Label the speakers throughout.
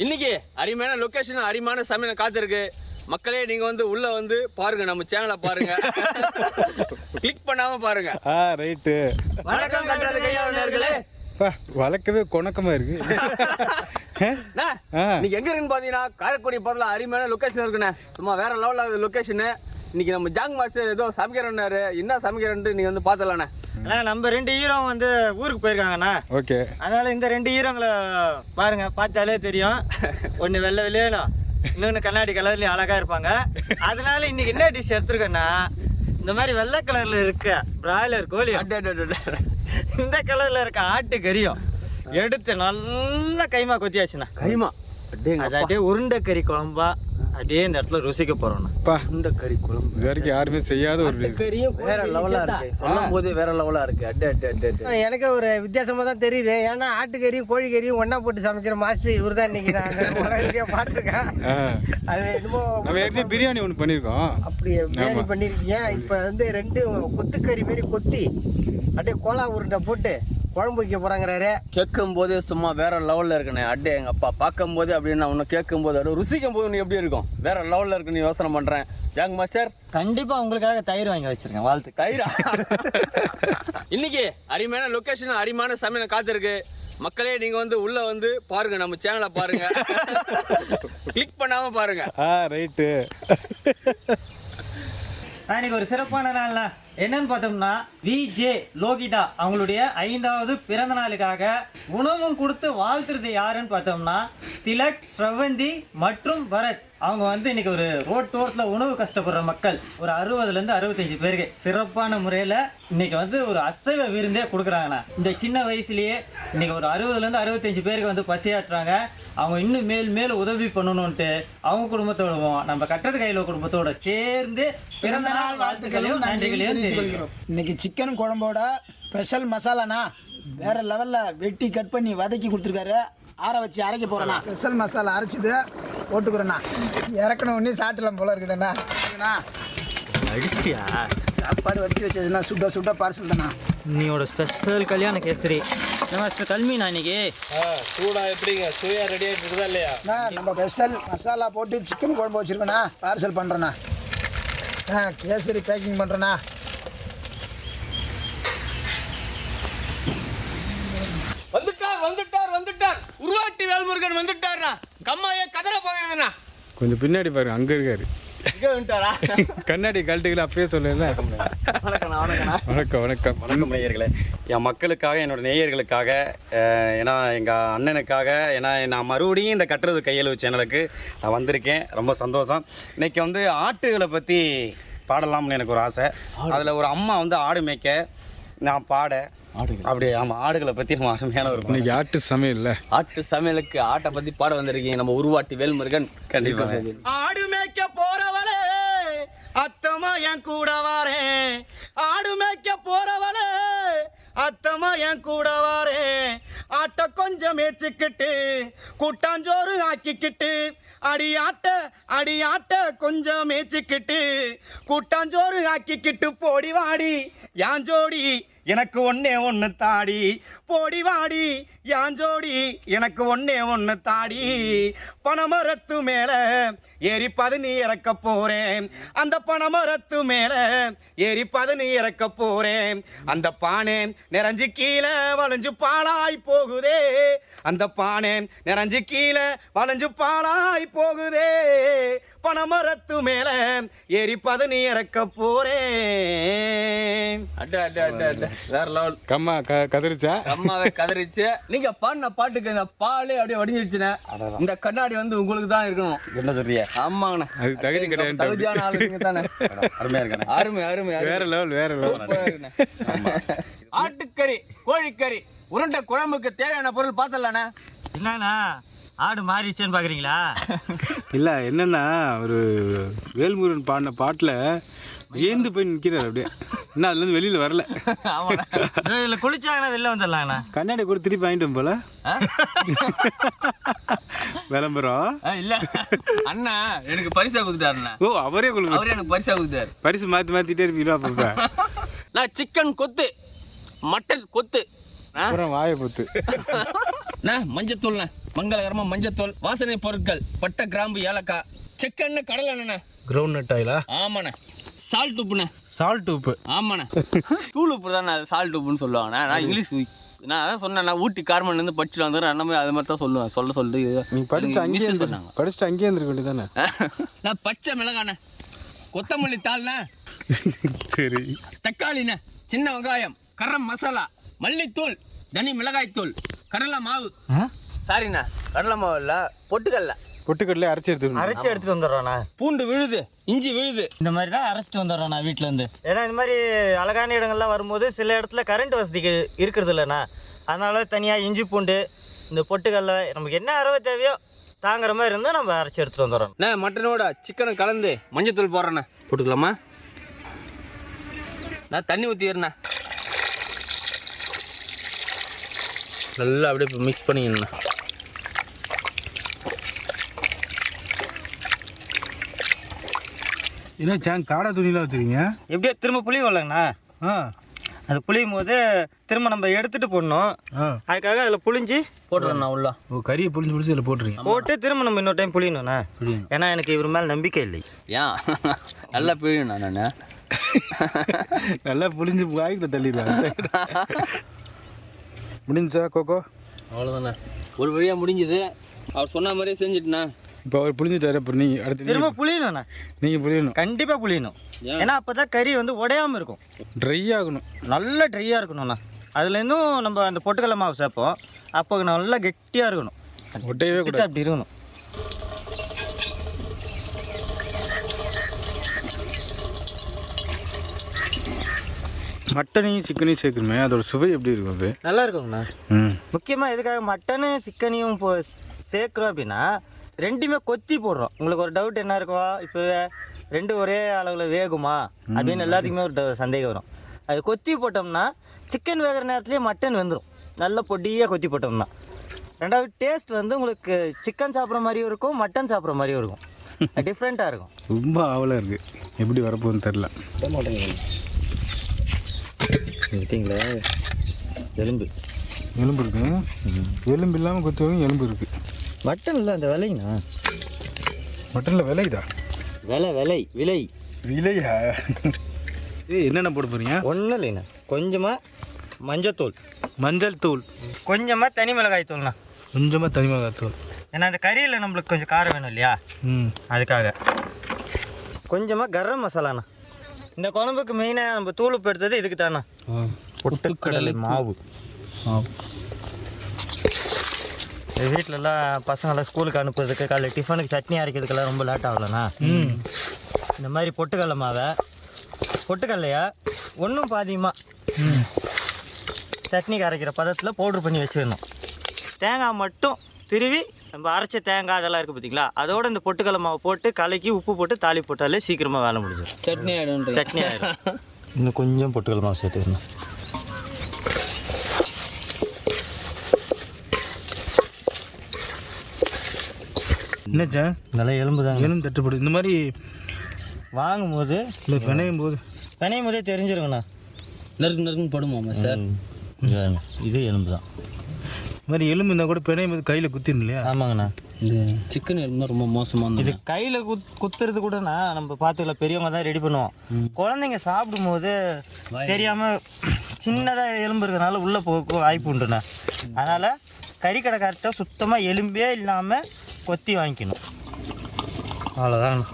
Speaker 1: இன்னைக்கு அருமையான லொகேஷன் அருமையான சமையல் காத்திருக்கு. மக்களே நீங்க வந்து உள்ள வந்து பாருங்க நம்ம சேனலை பாருங்க. கிளிக் பண்ணாம பாருங்க.
Speaker 2: ஆ ரைட்டு
Speaker 1: வணக்கம் கட்டுறது கையாளர்களே
Speaker 2: பா வளர்க்கவே கொணக்கமாக இருக்கு.
Speaker 1: இன்னைக்கு எங்க இருக்குன்னு பாத்தீங்கன்னா காரைக்குடி பக்கத்துல அருமையான லொகேஷன் இருக்குண்ணே. சும்மா வேற லெவலில் ஆகுது லொகேஷனு இன்னைக்கு நம்ம ஜாங் மாஸ்டர் ஏதோ சமைக்கிறேன்னாரு என்ன சமைக்கிறேன்ட்டு நீங்க வந்து பார்த்தலாண்ணே
Speaker 3: அண்ணா நம்ம ரெண்டு ஹீரோ வந்து ஊருக்கு போயிருக்காங்கண்ணா.
Speaker 2: ஓகே.
Speaker 3: அதனால இந்த ரெண்டு ஹீரோங்களை பாருங்க பார்த்தாலே தெரியும். ஒன்று வெள்ளை வெள்ளையனும் இன்னொன்று கண்ணாடி கலர்லேயும் அழகா இருப்பாங்க. அதனால இன்னைக்கு என்ன டிஷ் எடுத்துருக்கேன்னா இந்த மாதிரி வெள்ளை கலர்ல இருக்க பிராய்லர் கோழி. இந்த கலர்ல இருக்க ஆட்டு கறியும் எடுத்து நல்லா கைமா கொத்தியாச்சுண்ணா.
Speaker 1: கைமா?
Speaker 3: அப்படியே உருண்டை கறி குழம்பா அப்படியே இந்த இடத்துல ருசிக்க போறோம்ண்ணா.
Speaker 2: பா.
Speaker 1: உருண்டை கறி குழம்பு.
Speaker 2: இது வரைக்கும் யாருமே செய்யாத ஒரு dish.
Speaker 1: வேற லெவலா இருக்கு. சொல்லும் போது வேற லெவலா இருக்கு. அட்டே அட்டே அட்டே அட்டே
Speaker 4: எனக்கு ஒரு வித்தியாசமா தான் தெரியுது. ஏன்னா ஆட்டுக்கறியும் கோழிக்கறியும் ஒண்ணா போட்டு சமைக்கிற மாஸ்டர் இவர் தான் இன்னைக்கு நான் உலகத்தையே பார்த்துருக்கேன்.
Speaker 2: ஆ.
Speaker 4: அது என்னமோ
Speaker 2: நம்ம ஏற்கனவே பிரியாணி ஒன்று பண்ணியிருக்கோம்.
Speaker 4: அப்படி பிரியாணி பண்ணிருக்கீங்க இப்போ வந்து ரெண்டு கொத்துக்கறி மாரி கொத்தி அப்படியே கோலா உருண்டை போட்டு குழம்பு வைக்க போறாங்கிறாரு.
Speaker 1: கேட்கும் போதே சும்மா வேற லெவல்ல இருக்குண்ணே அட்டே எங்க அப்பா பார்க்கும் போதே அப்படின்னு நான் ஒன்று கேட்கும் போது அப்படியே ருசிக்கும் போது நீ எப்படி இருக்கும்? வேற லெவல்ல இருக்கு நீ யோசனை பண்றேன். ஜாங் மாஸ்டர்?
Speaker 3: கண்டிப்பா உங்களுக்காக தயிர் வாங்கி வச்சிருக்கேன் வாழ்த்து
Speaker 1: தயிரா? இன்னைக்கு அருமையான லொகேஷன் அருமையான சமையல் காத்திருக்கு. மக்களே நீங்க வந்து உள்ள வந்து பாருங்க நம்ம சேனலை பாருங்க. கிளிக் பண்ணாம பாருங்க.
Speaker 2: ஆ ரைட்டு
Speaker 3: இன்னைக்கு ஒரு சிறப்பான நாள்ல என்னன்னு பார்த்தோம்னா விஜே லோகிதா அவங்களுடைய ஐந்தாவது பிறந்த நாளுக்காக உணவும் கொடுத்து வாழ்த்துறது யாருன்னு பார்த்தோம்னா திலக் ஸ்ரவந்தி மற்றும் பரத். அவங்க வந்து இன்னைக்கு ஒரு ரோட்டோரத்தில் உணவு கஷ்டப்படுற மக்கள். ஒரு அறுபதுலேருந்து அறுபத்தஞ்சு பேருக்கு. சிறப்பான முறையில் இன்னைக்கு வந்து ஒரு அசைவ விருந்தே கொடுக்குறாங்கண்ணா. இந்த சின்ன வயசுலயே இன்னைக்கு ஒரு அறுபதுலேருந்து அறுபத்தஞ்சு பேருக்கு வந்து பசியாற்றுறாங்க. அவங்க இன்னும் மேல் மேல் உதவி பண்ணணும்ட்டு அவங்க குடும்பத்தோடவும் நம்ம கட்டது கையில் குடும்பத்தோட சேர்ந்து பிறந்த நாள் வாழ்த்துக்களையும் நன்றிகளையும் தெரிவிக்கிறோம்.
Speaker 5: இன்னைக்கு சிக்கன் குழம்போட ஸ்பெஷல் மசாலாண்ணா வேற லெவலில் வெட்டி கட் பண்ணி வதக்கி கொடுத்துருக்காரு. ஆற வச்சு அரைக்க போகிறேண்ணா ஸ்பெஷல் மசாலா அரைச்சிது. போட்டுக்கிறேண்ணா. இறக்கணும் ஒன்றே சாப்பிடலாம் போல இருக்குண்ணா
Speaker 3: அடிச்சிட்டியா?
Speaker 5: சாப்பாடு வடிச்சு வச்சதுண்ணா சுட சுட பார்சல் தானே
Speaker 3: நீயோட ஸ்பெஷல் கல்யாண கேசரி. மாஸ்டர் கல்மிண்ணா இன்னைக்கு?
Speaker 1: சூடா எப்படிங்க? சுயா ரெடி ஆகிட்டு இருக்குதா இல்லையா?
Speaker 5: அண்ணா நம்ம ஸ்பெஷல் மசாலா போட்டு சிக்கன் குழம்பு வச்சுருக்கோண்ணா. பார்சல் பண்ணுறேண்ணா ஆ கேசரி பேக்கிங் பண்ணுறேண்ணா
Speaker 1: உருவாட்டி வேல்முருகன் வந்துட்டார்ண்ணா கம்மாயே கதற போகிறதுண்ணா
Speaker 2: கொஞ்சம் பின்னாடி பாருங்க அங்கே இருக்காரு. கண்ணாடி கழட்டுகளை அப்பயே சொல்லல வணக்கம் வணக்கம்
Speaker 6: வணக்கம் நேயர்களே. என் மக்களுக்காக என்னோட நேயர்களுக்காக ஏன்னா எங்கள் அண்ணனுக்காக ஏன்னா நான் மறுபடியும் இந்த கட்டுறது கையெழுவு சேனலுக்கு நான் வந்திருக்கேன். ரொம்ப சந்தோஷம். இன்னைக்கு வந்து ஆட்டுகளை பற்றி பாடலாம்னு எனக்கு ஒரு ஆசை. அதில் ஒரு அம்மா வந்து ஆடு மேய்க்க நான் பாட அப்படி ஆமாம் ஆடுகளை பற்றி நம்ம அருமையான ஒரு
Speaker 2: இன்னைக்கு ஆட்டு சமையல்ல.
Speaker 1: ஆட்டு சமையலுக்கு ஆட்டை பத்தி பாட வந்திருக்கீங்க. நம்ம உருவாட்டி வேல்முருகன்.
Speaker 6: கண்டிப்பாக.
Speaker 3: ஆடு மேய்க்க போறவளே அத்தமா என் கூட வரேன் ஆடு மேய்க்க போறவளே அத்தமா என் கூட வரேன் ஆட்ட கொஞ்சம் மேய்ச்சிக்கிட்டு கூட்டாஞ்சோறு ஆக்கிக்கிட்டு அடி ஆட்ட அடி ஆட்ட கொஞ்சம் மேய்ச்சிக்கிட்டு கூட்டாஞ்சோறு ஆக்கிக்கிட்டு போடி வாடி யான் ஜோடி? எனக்கு ஒன்னே ஒன்று தாடி. போடி வாடி யாஞ்சோடி எனக்கு ஒன்னே ஒன்று தாடி. பனமரத்து மேலே ஏறி பதனி இறக்க போறேன் அந்த பனமரத்து மேலே ஏறி பதனி இறக்க போறேன் அந்த பானை நிறைஞ்சு கீழே வளைஞ்சு பாலாய் போகுதே. அந்த பானை நிறைஞ்சு கீழே வளைஞ்சு பாலாய் போகுதே. பனமரத்து மேலே ஏறி பதனி இறக்க போறேன்
Speaker 1: அட அட அட அட. வேற லெவல்.
Speaker 2: கம்மா க கதறிச்சா?
Speaker 1: அம்மாவே கதறிச்சு. நீங்க பாடின பாட்டுக்கு இந்த பாலே அப்படியே வடிஞ்சிருச்சுண்ணே. இந்த கண்ணாடி வந்து உங்களுக்கு தான் இருக்கணும்.
Speaker 6: என்ன சொல்றிய?
Speaker 1: ஆமாங்கண்ணே.
Speaker 2: அது தகுதி கிடையாது
Speaker 1: தகுதியான ஆளு நீங்க தானே
Speaker 6: அருமையாக இருக்கானே
Speaker 1: அருமை அருமை.
Speaker 2: வேற லெவல் வேற லெவல்.
Speaker 1: ஆட்டுக்கறி கோழிக்கறி உருண்டை குழம்புக்கு தேவையான பொருள் பார்த்தலாண்ணே.
Speaker 3: என்னண்ணா ஆடு மாறிடுச்சேன்னு பார்க்குறீங்களா
Speaker 2: இல்லை என்னன்னா ஒரு வேல்முருகன் பாடின பாட்டில் வியந்து போய் நிற்கிறார் அப்படியே. இன்னும் அதுலேருந்து வெளியில் வரல.
Speaker 1: ஆமாண்ணே.
Speaker 3: இதில் குளிச்சாங்கன்னா வெளில வந்துடலாங்கண்ணா.
Speaker 2: கண்ணாடி கூட திருப்பி வாங்கிட்டோம் போல? விளம்பரம்.
Speaker 1: இல்ல. அண்ணா எனக்கு பரிசா கொடுத்துட்டாருண்ணா.
Speaker 2: ஓ அவரே உங்களுக்கு
Speaker 1: அவரே எனக்கு பரிசா கொடுத்தாரு
Speaker 2: பரிசு மாற்றி மாற்றிட்டே இருப்பீங்களா அப்பப்போ
Speaker 1: நான் சிக்கன் கொத்து மட்டன் கொத்து?
Speaker 2: அப்புறம் வாயை பொத்து.
Speaker 1: அண்ணா மஞ்சத்தூள்ண்ணே. மங்களகரமா மஞ்சத்தூள் வாசனை பொருட்கள் பட்டை கிராம்பு ஏலக்காய் செக்கெண்ணெய் கடலை எண்ணெய்
Speaker 2: கிரவுண்ட் நட் ஆயிலா
Speaker 1: ஆமாண்ணே. சால்ட் உப்புண்ணே.
Speaker 2: சால்ட் உப்பு.
Speaker 1: ஆமாண்ணே. தூள் உப்பு தான் சால்ட் உப்புன்னு சொல்லுவாங்கண்ணே. நான் இங்கிலீஷ் நான் அதான் சொன்னேன் நான் ஊட்டி கார்மன்லேருந்து படிச்சுட்டு வந்துடுறேன் மாதிரி அது மாதிரி தான் சொல்லுவேன். சொல்ல சொல்லி
Speaker 2: நீ
Speaker 1: எனக்கு
Speaker 2: அங்கேயே
Speaker 1: சொன்னாங்க.
Speaker 2: படிச்சுட்டு அங்கேயே இருந்திருக்க வேண்டியதானே
Speaker 1: நான் பச்சை மிளகாண்ணே. கொத்தமல்லி தாள்ண்ணே.
Speaker 2: சரி.
Speaker 1: தக்காளிண்ணே. சின்ன வெங்காயம். கரம் மசாலா. மல்லித்தூள். தனி மிளகாய்த்தூள். கடலை மாவு. சாரிண்ணா கடலை மாவு இல்லை பொட்டுக்கல்ல
Speaker 2: பொட்டுக்கடலே அரைச்சி எடுத்துக்கணும்.
Speaker 3: அரைச்சி எடுத்துட்டு வந்துடுறோண்ணா.
Speaker 1: பூண்டு விழுது இஞ்சி விழுது.
Speaker 3: இந்த மாதிரி தான் அரைச்சிட்டு வந்துடுறோண்ணா வீட்டிலேருந்து ஏன்னா இந்த மாதிரி அழகான இடங்கள்லாம் வரும்போது சில இடத்துல கரண்ட் வசதிக்கு இருக்கிறது இல்லைண்ணா அதனால தனியாக இஞ்சி பூண்டு இந்த பொட்டுக்கல்ல நமக்கு என்ன அறவை தேவையோ தாங்குற மாதிரி இருந்தால் நம்ம அரைச்சி எடுத்துட்டு வந்துடுறோம்.
Speaker 1: அண்ணே மட்டனோட சிக்கனை கலந்து மஞ்சத்தூள் போடுறேண்ணே. போட்டுக்கலாமா? நான் தண்ணி ஊற்றிடுறேண்ணே நல்லா அப்படியே மிக்ஸ் பண்ணிக்கணுண்ணே
Speaker 2: என்ன சேங் காடை துணியெலாம் வச்சுருக்கீங்க?
Speaker 3: எப்படியோ திரும்ப புளியும் இல்லைங்கண்ணா
Speaker 2: ஆ.
Speaker 3: அது புளியும் போது திரும்ப நம்ம எடுத்துட்டு போடணும்.
Speaker 2: ஆ.
Speaker 3: அதுக்காக அதில் புளிஞ்சு
Speaker 1: போட்டுறேண்ணா உள்ள.
Speaker 2: ஓ கறியை புளிஞ்சு புளிச்சு இதில் போட்டுருங்க
Speaker 3: போட்டு திரும்ப நம்ம இன்னொரு டைம் புளியணும்ண்ணா. ஏன்னா எனக்கு இவர் மேலே நம்பிக்கை இல்லை.
Speaker 1: ஏன் நல்லா பிழியண்ணா நான்.
Speaker 2: நல்லா புளிஞ்சு வாய்க்கிட்ட தள்ளிடுவாங்க முடிஞ்சா கோகோ?
Speaker 1: அவ்வளோதாண்ணே ஒரு வழியாக முடிஞ்சுது. அவர் சொன்ன மாதிரியே செஞ்சுட்டுண்ணா.
Speaker 2: இப்போ அவர் புளிஞ்சிட்டாரு அப்புறம் நீங்கள் அடுத்து
Speaker 3: திரும்ப புளியணும்ண்ணா.
Speaker 2: நீங்கள் புளியணும்.
Speaker 3: கண்டிப்பாக புளியணும். ஏன்னா அப்போ தான் கறி வந்து உடையாமல் இருக்கும்.
Speaker 2: ட்ரை ஆகணும்.
Speaker 3: நல்ல ட்ரையாக இருக்கணும்ண்ணா. அதுலேருந்தும் நம்ம அந்த பொட்டுக்கடலை மாவு சேர்ப்போம். அப்போ நல்லா கெட்டியாக இருக்கணும்.
Speaker 2: ஒட்டையவே கூட
Speaker 3: அப்படி இருக்கணும்.
Speaker 2: மட்டனையும் சிக்கனையும் சேர்க்கணுமே. அதோட சுவை எப்படி இருக்கும் அது?
Speaker 3: நல்லா இருக்குங்கண்ணா.
Speaker 2: ம்.
Speaker 3: முக்கியமாக எதுக்காக மட்டனு சிக்கனையும் இப்போ சேர்க்குறோம் அப்படின்னா ரெண்டுமே கொத்தி போடுறோம். உங்களுக்கு ஒரு டவுட் என்ன இருக்கும்? இப்போ ரெண்டு ஒரே அளவில் வேகுமா? அப்படின்னு எல்லாத்துக்குமே ஒரு சந்தேகம் வரும். அது கொத்தி போட்டோம்னா சிக்கன் வேகிற நேரத்துலேயே மட்டன் வெந்துடும் நல்ல பொடியாக கொத்தி போட்டோம்னா. ரெண்டாவது டேஸ்ட் வந்து உங்களுக்கு சிக்கன் சாப்பிட்ற மாதிரியும் இருக்கும் மட்டன் சாப்பிட்ற மாதிரியும் இருக்கும். டிஃப்ரெண்ட்டாக இருக்கும்.
Speaker 2: ரொம்ப ஆவலாக இருக்குது எப்படி வரப்போகுதுன்னு தெரில
Speaker 3: பார்த்தீங்களா எலும்பு.
Speaker 2: எலும்பு இருக்கு. எலும்பு இல்லாமல் கொத்துவங்க எலும்பு இருக்குது
Speaker 3: மட்டன் இல்லை அந்த விலைங்கண்ணா
Speaker 2: மட்டனில் விலைதா?
Speaker 3: விலை விலை விலை.
Speaker 2: விலையா? ஏய் என்னென்ன போட போகிறீங்க
Speaker 3: ஒன்றும் இல்லைண்ணா. கொஞ்சமாக மஞ்சத்தூள்.
Speaker 2: மஞ்சள் தூள்.
Speaker 3: கொஞ்சமாக தனி மிளகாய் தூள்ண்ணா.
Speaker 2: கொஞ்சமாக தனி மிளகாய் தூள்.
Speaker 3: ஏன்னா அந்த கறியில் நம்மளுக்கு கொஞ்சம் காரம் வேணும் இல்லையா?
Speaker 2: ம்.
Speaker 3: அதுக்காக. கொஞ்சமாக கரம் மசாலாண்ணா. இந்த குழம்புக்கு மெயினாக நம்ம தூள் உப்பு எடுத்தது இதுக்கு தானே பொட்டுக்கடலை மாவு. இது வீட்டிலலாம் பசங்களாம் ஸ்கூலுக்கு அனுப்புறதுக்கு காலைல டிஃபனுக்கு சட்னி அரைக்கிறதுக்கெல்லாம் ரொம்ப லேட் ஆகலண்ணா. இந்த மாதிரி பொட்டுக்கடலை மாவை பொட்டுக்கடலையா ஒன்றும் பாதியமாக சட்னிக்கு அரைக்கிற பதத்தில் பவுட்ரு பண்ணி வச்சிடணும். தேங்காய் மட்டும் திருவி நம்ம அரைச்ச தேங்காய் அதெல்லாம் இருக்குது பார்த்தீங்களா அதோட இந்த பொட்டுக்கடலை மாவு போட்டு கலக்கி உப்பு போட்டு தாளி போட்டாலே சீக்கிரமாக வேலை முடிஞ்சிடும்.
Speaker 1: சட்னி ஆகிடும்
Speaker 3: சட்னி ஆயிடும். இன்னும் கொஞ்சம் பொட்டுக்கடலை மாவு சேர்த்துக்கணும்.
Speaker 2: என்னச்சா?
Speaker 3: நல்லா எலும்பு தாங்க
Speaker 2: எலும்பு தட்டுப்படுது இந்த மாதிரி
Speaker 3: வாங்கும்போது
Speaker 2: இல்லை பிணையும் போது
Speaker 3: பிணையும் போதே தெரிஞ்சிருங்கண்ணா.
Speaker 1: நறுக்கு நறுக்குன்னு படுமாமா சார்?
Speaker 3: இது பாருங்க, இது எலும்பு தான்
Speaker 2: இந்த மாதிரி எலும்பு இருந்தால் கூட பிணையும் போது கையில் குத்திடும் இல்லையா?
Speaker 3: ஆமாங்கண்ணா.
Speaker 1: இந்த சிக்கன் இருந்தால் ரொம்ப மோசமாக
Speaker 3: இது கையில் குத் குத்துறது கூடண்ணா நம்ம பார்த்துக்கலாம். பெரியவங்க தான் ரெடி பண்ணுவோம். குழந்தைங்க சாப்பிடும்போது தெரியாமல் சின்னதாக எலும்பு இருக்கிறனால உள்ளே போக வாய்ப்பு உண்டுண்ணா. அதனால் கறிக்கடைக்கார்ட்ட சுத்தமாக எலும்பே இல்லாமல் கொத்தி வாங்கிக்கணும். அவ்வளோதாங்கண்ணா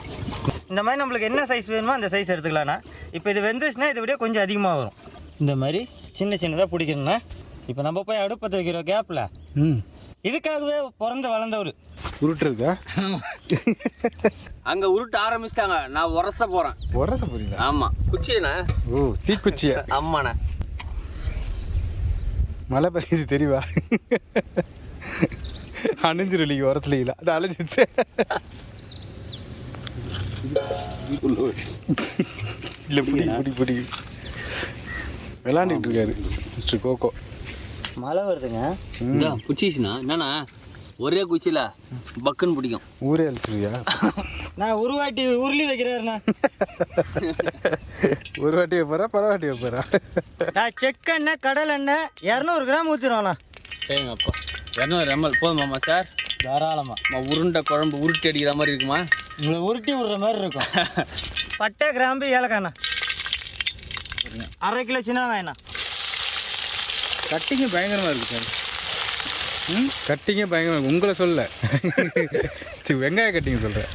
Speaker 3: இந்த மாதிரி நம்மளுக்கு என்ன சைஸ் வேணுமோ அந்த சைஸ் எடுத்துக்கலாண்ணா இப்போ இது வெந்துச்சுன்னா இதை விட கொஞ்சம் அதிகமாக வரும். இந்த மாதிரி சின்ன சின்னதாக பிடிக்கணுண்ணா இப்போ நம்ம போய் அடுப்பத்தை வைக்கிற கேப்பில்
Speaker 2: ம்.
Speaker 3: இதுக்காகவே பிறந்து வளர்ந்தவர்.
Speaker 2: உருட்டுறதுக்கா?
Speaker 1: அங்கே உருட்ட ஆரம்பிச்சிட்டாங்க. நான் உரச போகிறேன்
Speaker 2: உரச போறீங்களா?
Speaker 1: ஆமாம் குச்சிண்ணா
Speaker 2: ஓ தீக்குச்சியா?
Speaker 1: ஆமாண்ணா
Speaker 2: மழை பெய்யுது தெரியவா? அணிஞ்சிருலிங்க உரசலிங்களா அது அலைஞ்சிச்சு இல்லை பிடி பிடி பிடி. விளாண்டுக்கிட்டு இருக்காரு மிஸ்டர் கோகோ.
Speaker 3: மழை வருதுங்க.
Speaker 1: இந்த குச்சிச்சுண்ணா என்னண்ணா? ஒரே குச்சியில் பக்குன்னு பிடிக்கும்.
Speaker 2: ஊரே அழிச்சிருவியா?
Speaker 3: நான் உருவாட்டி உருளி வைக்கிறாருண்ணா.
Speaker 2: ஒரு வாட்டி வைப்பாரா பல வாட்டி வைப்பாரா?
Speaker 3: நான் செக்கெண்ணெய் கடல் எண்ணெய் இரநூறு கிராம் ஊற்றிடுவோண்ணா
Speaker 1: சரிங்க அப்பா. இரநூறு எம்எல் போதுமாம்மா சார்?
Speaker 3: தாராளமாக
Speaker 1: உருண்டை குழம்பு உருட்டி அடிக்கிற மாதிரி இருக்குமா?
Speaker 3: உங்களை உருட்டி விடுற மாதிரி இருக்கும். பட்டை கிராம்பு ஏலக்காய்ண்ணா அரை கிலோ சின்ன வெங்காயண்ணா
Speaker 2: கட்டிங்க பயங்கரமாக இருக்கு சார். ம்? கட்டிங்க பயங்கரமாக இருக்கு. உங்களை சொல்ல. சரி வெங்காய கட்டிங்க சொல்கிறேன்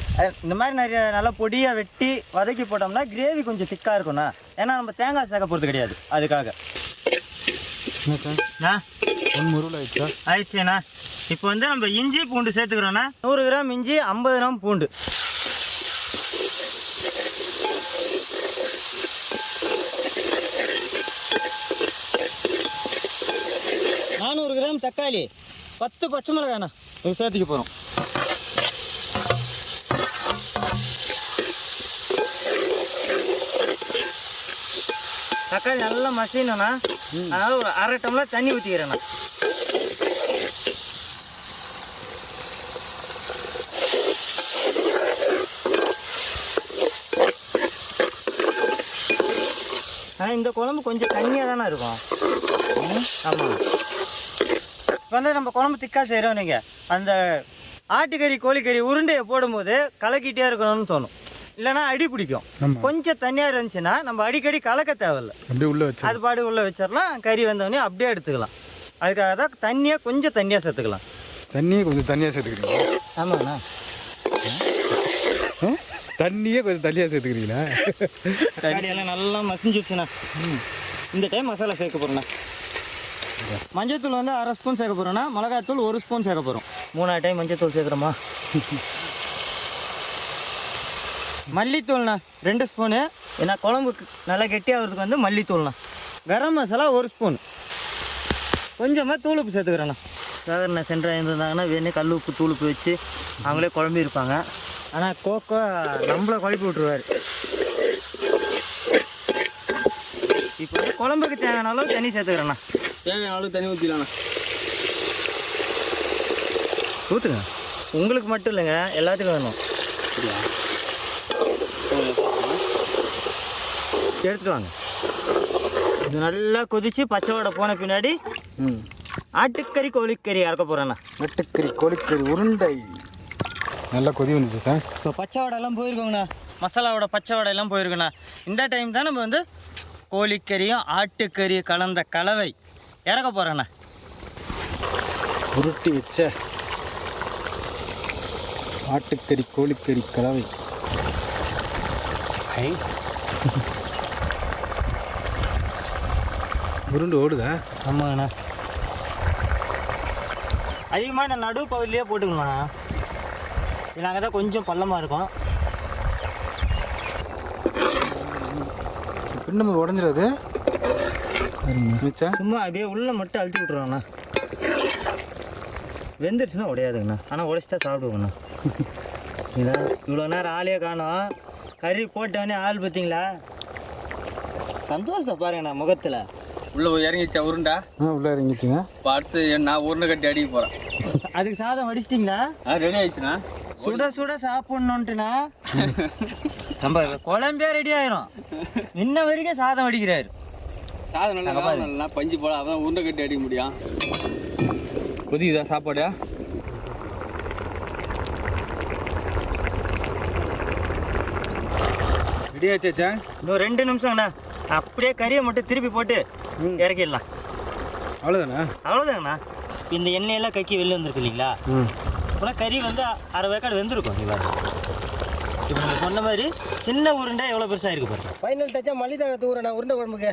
Speaker 3: இந்த மாதிரி நிறைய நல்லா பொடியாக வெட்டி வதக்கி போட்டோம்னா கிரேவி கொஞ்சம் திக்காக இருக்கும்ண்ணா. ஏன்னா நம்ம தேங்காய் சேர்க்க போகிறது கிடையாது. அதுக்காக.
Speaker 2: என்ன சார்
Speaker 3: அண்ணா
Speaker 2: ஒன்று முருள் ஆயிடுச்சா?
Speaker 3: ஆயிடுச்சுண்ணா. இப்போ வந்து நம்ம இஞ்சி பூண்டு சேர்த்துக்கிறோண்ணா. நூறு கிராம் இஞ்சி ஐம்பது கிராம் பூண்டு. நானூறு கிராம் தக்காளி பத்து பச்சை மிளகாண்ணா. இது சேர்த்துக்க போகிறோம் தக்காளி நல்லா மசியணும்ண்ணா. அதனால ஒரு அரை டம்ளர் தண்ணி ஊற்றிக்கிறேண்ணா ஆனால் இந்த குழம்பு கொஞ்சம் தண்ணியாக தானே இருக்கும். ஆமாம் வந்து நம்ம குழம்பு திக்காக செய்கிறோம் நீங்கள் அந்த ஆட்டுக்கறி கோழிக்கறி உருண்டையை போடும்போது கலக்கிட்டே இருக்கணும்னு தோணும். இல்லைன்னா அடி பிடிக்கும். கொஞ்சம் தண்ணியாக இருந்துச்சுன்னா நம்ம அடிக்கடி கலக்க தேவையில்ல.
Speaker 2: அப்படியே உள்ளே வச்சு
Speaker 3: அது பாடு உள்ளே வச்சிடலாம். கறி வந்தோடனே அப்படியே எடுத்துக்கலாம். அதுக்காக தான் தண்ணியாக கொஞ்சம் தண்ணியாக சேர்த்துக்கலாம்.
Speaker 2: தண்ணியே கொஞ்சம் தண்ணியாக சேர்த்துக்கிறீங்க.
Speaker 3: ஆமாண்ணா.
Speaker 2: ஆ? தண்ணியே கொஞ்சம் தள்ளியாக சேர்த்துக்கிறீங்களா?
Speaker 3: தண்ணியெல்லாம் நல்லா மசிஞ்சிருச்சுண்ணா. இந்த டைம் மசாலா சேர்க்க போகிறேண்ணா மஞ்சத்தூள் வந்து அரை ஸ்பூன் சேர்க்க போகிறோம்னா மிளகாத்தூள் ஒரு ஸ்பூன் சேர்க்க போகிறோம் மூணாவது டைம் மஞ்சத்தூள் சேர்க்குறோமா? மல்லித்தூள்ண்ணா. ரெண்டு ஸ்பூனு. ஏன்னா குழம்புக்கு நல்லா கெட்டியாகிறதுக்கு வந்து மல்லித்தூள்ண்ணா. கரம் மசாலா ஒரு ஸ்பூன். கொஞ்சமாக தூள் உப்பு சேர்த்துக்கிறேண்ணா. சாதாரண சென்ட்ராக இருந்திருந்தாங்கன்னா வேணும் கல் உப்பு தூள் உப்பு வச்சு அவங்களே குழம்பி இருப்பாங்க ஆனால் கோக்கோ நம்மளை குழப்பி விட்ருவாரு இப்போ குழம்புக்கு தேவையான அளவு தண்ணி சேர்த்துக்கிறேண்ணா.
Speaker 1: தேவையான அளவு தண்ணி ஊற்றிடலாண்ணா
Speaker 3: ஊற்றுங்க உங்களுக்கு மட்டும் இல்லைங்க எல்லாத்துக்கும் வேணும். எடுத்துட்டு வாங்க. இது நல்லா கொதிச்சு பச்சை வடை போன பின்னாடி
Speaker 2: ம்.
Speaker 3: ஆட்டுக்கறி கோழிக்கறி இறக்க போகிறேண்ணா
Speaker 2: வெட்டுக்கறி கோழிக்கறி உருண்டை. நல்லா கொதி வந்துச்சு சார்.
Speaker 3: இப்போ பச்சை வடைலாம் போயிருக்கோங்கண்ணா. மசாலாவோட பச்சை வடையெல்லாம் போயிருக்குண்ணா. இந்த டைம் தான் நம்ம வந்து கோழிக்கறியும் ஆட்டுக்கறி கலந்த கலவை இறக்க போகிறேண்ணா
Speaker 2: உருட்டி வச்ச ஆட்டுக்கறி கோழிக்கறி கலவை. உருண்டு ஓடுதா?
Speaker 3: ஆமாங்கண்ணா. அதிகமாக இந்த நடு பகுதியிலே போட்டுக்கலாம்ண்ணா அங்கே தான் கொஞ்சம் பள்ளமாக இருக்கும்.
Speaker 2: பின்னம்பு உடஞ்சிடாது.
Speaker 3: சும்மா அப்படியே உள்ளே மட்டும் அழுத்தி விட்ருவாங்கண்ணா வெந்துருச்சுன்னா உடையாதுங்கண்ணா. ஆனால் உடைச்சிட்டா சாப்பிடுவோங்கண்ணா ஏன்னா இவ்வளோ நேரம் ஆளே காணோம். கறி போட்டவொடனே ஆள் பார்த்தீங்களா? சந்தோஷத்தை பாருங்கண்ணா முகத்தில்.
Speaker 1: உள்ள போய் இறங்கிச்சா உருண்டா?
Speaker 2: ஆ உள்ளே இறங்கிச்சுங்க
Speaker 1: இப்போ அடுத்து நான் உருண்டை கட்டி அடிக்க போகிறேன்
Speaker 3: அதுக்கு சாதம் வடிச்சிட்டிங்களா?
Speaker 1: ஆ ரெடி ஆயிடுச்சுண்ணா.
Speaker 3: சுட சுட சாப்பிட்ணுன்ட்டுனா நம்ம குழம்பே ரெடி ஆயிரும். இன்ன வரைக்கும் சாதம் வடிக்கிறாரு.
Speaker 1: சாதம் நல்லா நல்லா பஞ்சு போல அதான் உருண்டை கட்டி அடிக்க முடியும். கொதிக்குதா சாப்பாடு?
Speaker 2: ரெடி ஆச்சாச்சா
Speaker 3: இன்னும் ரெண்டு நிமிஷம்ண்ணா அப்படியே கறியை மட்டும் திருப்பி போட்டு இறக்கிடலாம்.
Speaker 2: அவ்வளோதானா
Speaker 3: அவ்வளோதாங்கண்ணா இந்த எண்ணெயெல்லாம் கக்கி வெளில வந்திருக்கு இல்லைங்களா? இப்போலாம் கறி வந்து அரை வேக்காடு வெந்திருக்கும் இவ்வளோ இப்போ நீங்கள் சொன்ன மாதிரி சின்ன உருண்டை எவ்வளோ பெருசாக இருக்கு பாருங்க.
Speaker 5: ஃபைனல் டச்சா மல்லித்தழை தூரண்ணா உருண்டை குழம்புக்கு.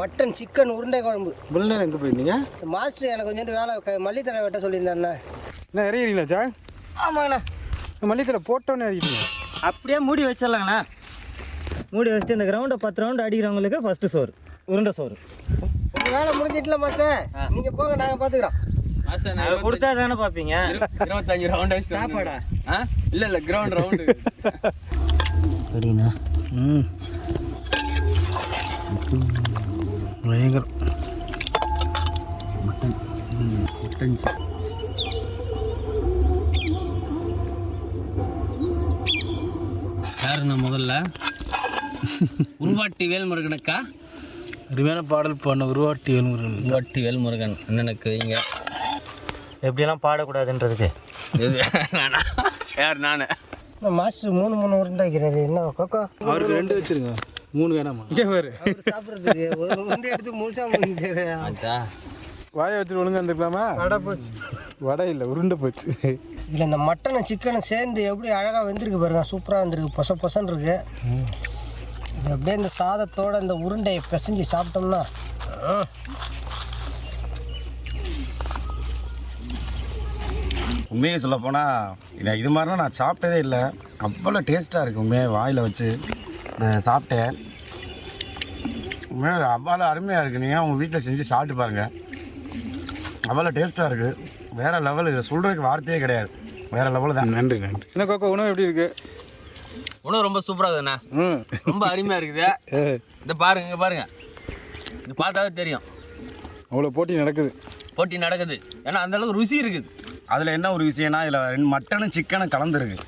Speaker 5: மட்டன் சிக்கன் உருண்டை குழம்பு.
Speaker 2: இவ்வளோ நேரம் எங்கே போயிருந்தீங்க?
Speaker 5: மாஸ்டர் எனக்கு கொஞ்சம் வேலை மல்லித்தழை வெட்ட சொல்லியிருந்தேண்ணா
Speaker 2: என்ன இறங்கிறீங்களா சா
Speaker 3: ஆமாங்கண்ணா.
Speaker 2: மல்லித்தலை போட்டோன்னே இறங்கிட்டீங்க
Speaker 3: அப்படியே மூடி வச்சிடலாங்கண்ணா. மூடி வச்சுட்டு இந்த கிரவுண்டை பத்து ரவுண்டு அடிக்கிறவங்களுக்கு ஃபஸ்ட்டு சோறு உருண்டை சோறு.
Speaker 5: வேலை முடிஞ்சிட்டுல மாஸ்டர். நீங்கள் போங்க நாங்கள் பார்த்துக்குறோம்
Speaker 3: அதை கொடுத்தா தானே பார்ப்பீங்க?
Speaker 1: இருபத்தஞ்சு ரவுண்ட் ஆயிடுச்சு
Speaker 3: சாப்பாடா?
Speaker 1: ஆ? இல்லை இல்லை கிரவுண்ட் ரவுண்டு
Speaker 2: ம். பயங்கரம்.
Speaker 1: யாருண்ணா முதல்ல? உருவாட்டி வேல்முருகனுக்கா?
Speaker 2: அருமையான பாடல் பாடின உருவாட்டி வேல்முருகன்.
Speaker 1: உருவாட்டி வேல்முருகன் அண்ணனுக்கு இங்கே.
Speaker 3: எப்படியெல்லாம் பாடக்கூடாதுன்றதுக்கு?
Speaker 1: யார் நானு?
Speaker 4: மாஸ்டர் மூணு மூணு உருண்டை வைக்கிறாரு. என்ன கொக்கோ?
Speaker 2: அவருக்கு ரெண்டு வச்சிருங்க. மூணு வேணாமா இங்கே பாரு.
Speaker 4: சாப்பிட்றதுக்கு ஒரு உருண்டை எடுத்து முழுசா முடிக்கிட்டாரு
Speaker 2: வாயை வச்சுட்டு ஒழுங்கா இருந்துக்கலாமா?
Speaker 4: வடை போச்சு.
Speaker 2: வடை இல்லை உருண்டை போச்சு.
Speaker 4: இதில் இந்த மட்டனும் சிக்கனும் சேர்ந்து எப்படி அழகாக வெந்திருக்கு பாருங்க. சூப்பராக வந்திருக்கு. பொச பொசன்னு இருக்கு. இது அப்படியே இந்த சாதத்தோட இந்த உருண்டையை பிசைஞ்சு சாப்பிட்டோம்னா
Speaker 6: உண்மையை சொல்ல போனால் இது மாதிரிலாம் நான் சாப்பிட்டதே இல்லை. அவ்வளோ டேஸ்ட்டாக இருக்குது உண்மையாக வாயில் வச்சு. சாப்பிட்டேன். உண்மையாக அவ்வளோ அருமையாக இருக்குது நீங்கள் உங்கள் வீட்டில் செஞ்சு சாப்பிட்டு பாருங்கள் அவ்வளோ டேஸ்ட்டாக இருக்குது வேறு லெவல் இதை சொல்கிறதுக்கு வார்த்தையே கிடையாது. வேறு லெவல் தான்.
Speaker 2: நன்றி நன்றி. என்ன கோக்கோ உணவு எப்படி இருக்கு?
Speaker 1: உணவு ரொம்ப சூப்பராக இருக்குண்ணா.
Speaker 2: ம்.
Speaker 1: ரொம்ப அருமையாக இருக்குது. இந்த பாருங்க இங்க பாருங்க. இது பார்த்தாவே தெரியும்.
Speaker 2: அவ்வளோ போட்டி நடக்குது.
Speaker 1: போட்டி நடக்குது. ஏன்னா அந்த அளவுக்கு ருசி இருக்குது.
Speaker 6: அதில் என்ன ஒரு விஷயம்னா இதில் ரெண்டு மட்டனும் சிக்கனும் கலந்துருக்கு.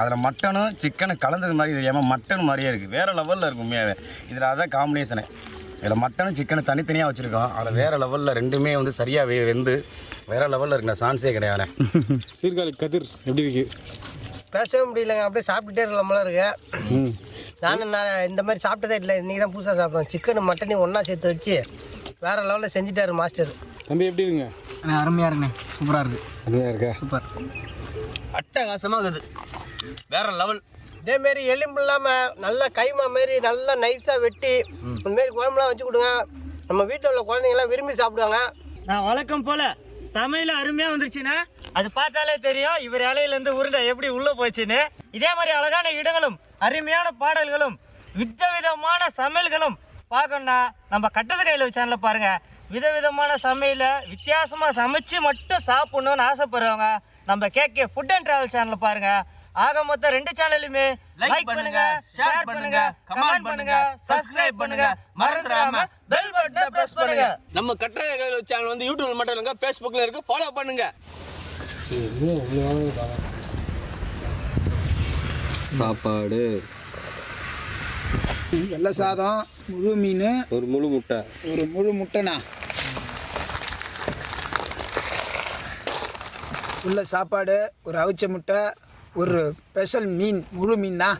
Speaker 6: அதில் மட்டனும் சிக்கனும் கலந்தது மாதிரி தெரியாமல் மட்டன் மாதிரியே இருக்குது வேறு லெவலில் இருக்கும் உண்மையாகவே இதில் அதான் காம்பினேஷனு இதில் மட்டனும் சிக்கனும் தனித்தனியாக வச்சுருக்கோம். அதில் வேறு லெவலில் ரெண்டுமே வந்து சரியாக வெ வெந்து வேறு லெவலில் இருக்குண்ணா சான்ஸே கிடையாது
Speaker 2: சீர்காழி கதிர் எப்படி இருக்கு?
Speaker 4: பேசவே முடியலங்க. அப்படியே சாப்பிட்டுட்டே இருக்கலாமல இருக்கு. நானும் நான் இந்த மாதிரி சாப்பிட்டதே இல்லை. இன்றைக்கி தான் புதுசாக சாப்பிட்றேன் சிக்கன் மட்டனையும் ஒன்றா சேர்த்து வச்சு வேறு லெவலில் செஞ்சுட்டாரு மாஸ்டர்
Speaker 2: தம்பி எப்படி இருங்க
Speaker 5: அருமையாக இருக்குண்ணே. சூப்பராக இருக்குது
Speaker 2: அதுதான் இருக்கா?
Speaker 5: சூப்பர்.
Speaker 1: அட்டகாசமாக இருக்குது வேற லெவல்
Speaker 4: இதேமாரி எலும்பு இல்லாமல் நல்லா கைமா மாரி நல்லா நைஸாக வெட்டி இந்தமாரி குழம்புலாம் வச்சு கொடுங்க. நம்ம வீட்டில் உள்ள குழந்தைங்கலாம் விரும்பி சாப்பிடுவாங்க.
Speaker 3: நான் வழக்கம் போல சமையல் அருமையாக வந்துருச்சுன்னா அது பார்த்தாலே தெரியும் இவர் இலையிலேருந்து உருண்டை எப்படி உள்ளே போச்சுன்னு. இதே மாதிரி அழகான இடங்களும் அருமையான பாடல்களும் விதவிதமான சமையல்களும் பார்க்கணும்னா நம்ம கட்டது கையில் சேனலில் பாருங்க. விதவிதமான சமையலை வித்தியாசமாக சமைச்சு மட்டும் சாப்பிடணும்னு ஆசைப்படுறவங்க நம்ம கேகே ஃபுட் அண்ட் டிராவல் சேனலில் பாருங்க. ஆக மொத்தம் ரெண்டு சேனலுமே லைக் பண்ணுங்க ஷேர் பண்ணுங்க கமெண்ட் பண்ணுங்க சப்ஸ்கிரைப் பண்ணுங்க. மறந்துடாம பெல் பட்டனை பிரஸ் பண்ணுங்க.
Speaker 1: நம்ம கட்டுரை கையில் சேனல் வந்து யூடியூப்ல மட்டும் இல்லைங்க ஃபேஸ்புக்கில் இருக்கு. ஃபாலோ பண்ணுங்க. சாப்பாடு.
Speaker 5: வெள்ளை சாதம் முழு மீன்
Speaker 1: ஒரு முழு முட்டை.
Speaker 5: ஒரு முழு முட்டைண்ணா. உள்ள சாப்பாடு ஒரு அவிச்ச முட்டை ஒரு ஸ்பெஷல் மீன் முழு மீன்னா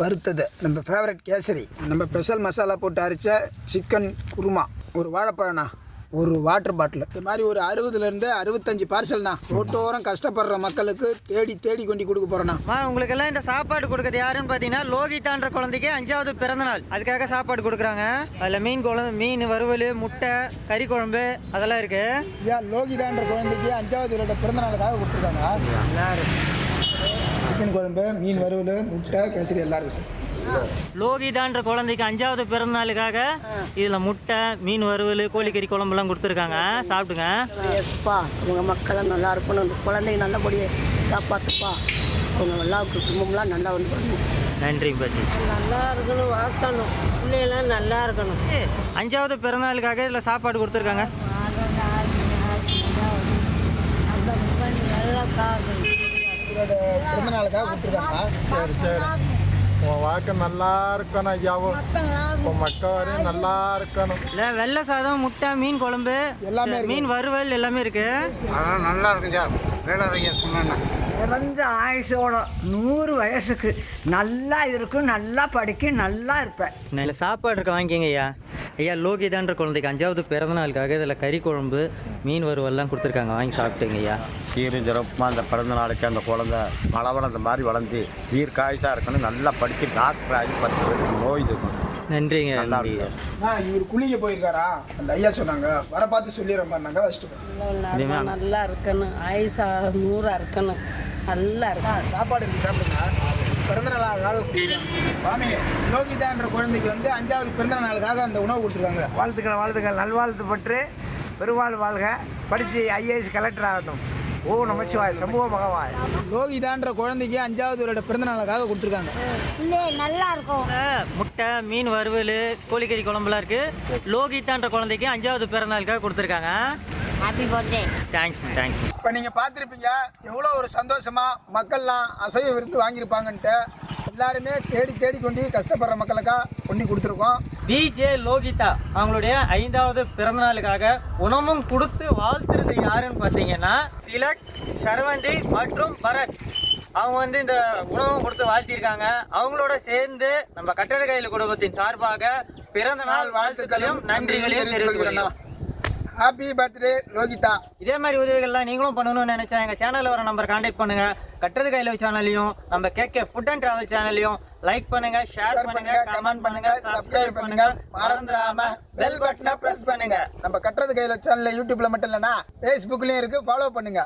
Speaker 5: வறுத்தது. நம்ம ஃபேவரட் கேசரி. நம்ம ஸ்பெஷல் மசாலா போட்டு அரைச்ச சிக்கன் குருமா ஒரு வாழைப்பழம்ண்ணா. ஒரு வாட்டர் பாட்டில் இந்த மாதிரி ஒரு அறுபதுலேருந்து அறுபத்தஞ்சு பார்சல்ண்ணா ரோட்டோரம் கஷ்டப்படுற மக்களுக்கு தேடி தேடி கொண்டு கொடுக்க போகிறேண்ணா
Speaker 3: உங்களுக்கெல்லாம் இந்த சாப்பாடு கொடுக்குறது யாருன்னு பார்த்தீங்கன்னா லோகிதான்ற குழந்தைக்கு அஞ்சாவது பிறந்த நாள் அதுக்காக சாப்பாடு கொடுக்குறாங்க. அதில் மீன் குழம்பு மீன் வறுவல் முட்டை கறி குழம்பு அதெல்லாம் இருக்கு.
Speaker 5: ஏன் லோகிதான்ற குழந்தைக்கு அஞ்சாவது பிறந்த நாளுக்காக கொடுத்துருக்காங்க. சிக்கன் குழம்பு மீன் வறுவல் முட்டை கேசரி எல்லாம் இருக்கு. சார்
Speaker 3: லோகிதான்ற குழந்தைக்கு அஞ்சாவது பிறந்த நாளுக்காக இதில் முட்டை மீன் வறுவல் கோழிக்கறி குழம்புலாம் கொடுத்துருக்காங்க. சாப்பிடுங்க.
Speaker 7: எப்பா உங்கள் மக்களும் நல்லா இருக்கணும். இந்த குழந்தைங்க நல்லபடியாக காப்பாற்றுப்பா உங்க எல்லா குடும்பம்லாம் நல்லா வந்து வரணும்.
Speaker 3: நன்றி பாட்டி
Speaker 7: நல்லா இருக்கணும் வளர்க்கணும் பிள்ளைகளாம் நல்லா இருக்கணும்.
Speaker 3: அஞ்சாவது பிறந்த நாளுக்காக இதில் சாப்பாடு கொடுத்துருக்காங்க.
Speaker 5: இவரோட பிறந்த நாளுக்காக கொடுத்துருக்காங்க
Speaker 8: உன் வாழ்க்கை நல்லா இருக்கணும் ஐயாவும் உன் மக்கள் வரையும் நல்லா இருக்கணும்.
Speaker 3: இல்லை வெள்ளை சாதம் முட்டை மீன் குழம்பு
Speaker 5: எல்லாமே
Speaker 3: மீன் வறுவல் எல்லாமே இருக்கு.
Speaker 8: அதெல்லாம் நல்லா இருக்கும் சார் வேளாண்மையா சொன்னேன்
Speaker 9: பிறந்த ஆயுசோட நூறு வயசுக்கு நல்லா இருக்கும் நல்லா படிக்கும் நல்லா இருப்பேன்.
Speaker 3: நல்ல சாப்பாடு இருக்க வாங்கிக்கங்க ஐயா. ஐயா லோகிதான்ற குழந்தைக்கு. அஞ்சாவது பிறந்த நாளுக்காக இதில் கறி குழம்பு மீன் வறுவல்லாம் கொடுத்துருக்காங்க. வாங்கி சாப்பிட்டுங்க ஐயா.
Speaker 10: சீரும் சிறப்புமாக அந்த பிறந்த நாளைக்கு அந்த குழந்தை மழை வளர்ந்த மாதிரி வளர்ந்து தீர்க்காயுசாக இருக்கணும். நல்லா படித்து டாக்டர் ஆகி பத்து பேருக்கு நோய் இருக்கும்
Speaker 3: நன்றிங்க
Speaker 5: இவர் குளிக்க போயிருக்காரா? அந்த ஐயா சொன்னாங்க. வர பார்த்து சொல்லிடுறேன்.
Speaker 7: நல்லா இருக்கணும். ஆயுசா நூறா இருக்கணும். நல்லா
Speaker 5: ஆ,
Speaker 7: இருக்கணும்
Speaker 5: சாப்பாடு இருக்கு சாப்பிடுங்க. பிறந்த நாளுக்காக கொடுத்துருக்காங்க சுவாமி லோகிதான்ற குழந்தைக்கு வந்து அஞ்சாவது பிறந்த நாளுக்காக அந்த உணவு கொடுத்துருக்காங்க.
Speaker 9: வாழ்த்துக்கள் வாழ்த்துக்கள். நல்வாழ்த்து பற்று பெருவாழ் வாழ்க. படித்து ஐஏஎஸ் கலெக்டர் ஆகட்டும். ஓ நமச்சிவாய் சம்புவ மகவாய்
Speaker 5: லோகிதான்ற குழந்தைக்கு அஞ்சாவது பிறந்த நாளுக்காக கொடுத்துருக்காங்க.
Speaker 3: முட்டை மீன் வறுவல் கோழிக்கறி குழம்புலாம் இருக்கு. லோகிதான்ற குழந்தைக்கு அஞ்சாவது பிறந்த நாளுக்காக கொடுத்துருக்காங்க.
Speaker 7: ஹாப்பி பர்த்டே
Speaker 3: தேங்க்ஸ் தேங்க்ஸ்
Speaker 5: இப்போ நீங்கள் பார்த்துருப்பீங்க எவ்வளோ ஒரு சந்தோஷமா மக்கள்லாம் அசைவ விருந்து வாங்கியிருப்பாங்கன்ட்டு எல்லாருமே தேடி தேடி கொண்டு கஷ்டப்படுற மக்களுக்கா கொண்டு கொடுத்துருக்கோம்.
Speaker 3: பிஜே லோகிதா அவங்களுடைய ஐந்தாவது பிறந்தநாளுக்காக உணவும் கொடுத்து வாழ்த்துறது யாருன்னு பார்த்தீங்கன்னா திலக் சரவந்தி மற்றும் பரத். அவங்க வந்து இந்த உணவும் கொடுத்து வாழ்த்தியிருக்காங்க. அவங்களோட சேர்ந்து நம்ம கட்டட கையில் குடும்பத்தின் சார்பாக பிறந்த நாள் வாழ்த்துக்களையும் நன்றிகளையும் தெரிவித்துக் கொள்கிறோம்.
Speaker 5: Happy birthday Lohitha.
Speaker 3: இதே மாதிரி உதவிகள்லாம் நீங்களும் பண்ணணும்னு நினைச்சா எங்க சேனல்ல வர நம்பர் கான்டாக்ட் பண்ணுங்க. கட்டுறது கையில சேனலையும் நம்ம கேகே ஃபுட் அண்ட் டிராவல் சேனலையும் லைக் பண்ணுங்க ஷேர் பண்ணுங்க கமெண்ட் பண்ணுங்க சப்ஸ்கிரைப் பண்ணுங்க.
Speaker 5: மறந்துடாம பெல் பட்டனை பிரஸ் பண்ணுங்க. நம்ம கட்டுறது கையில சேனல்ல யூடியூப்ல மட்டும் இல்லைன்னா ஃபேஸ்புக்லயும் இருக்கு. ஃபாலோ பண்ணுங்க.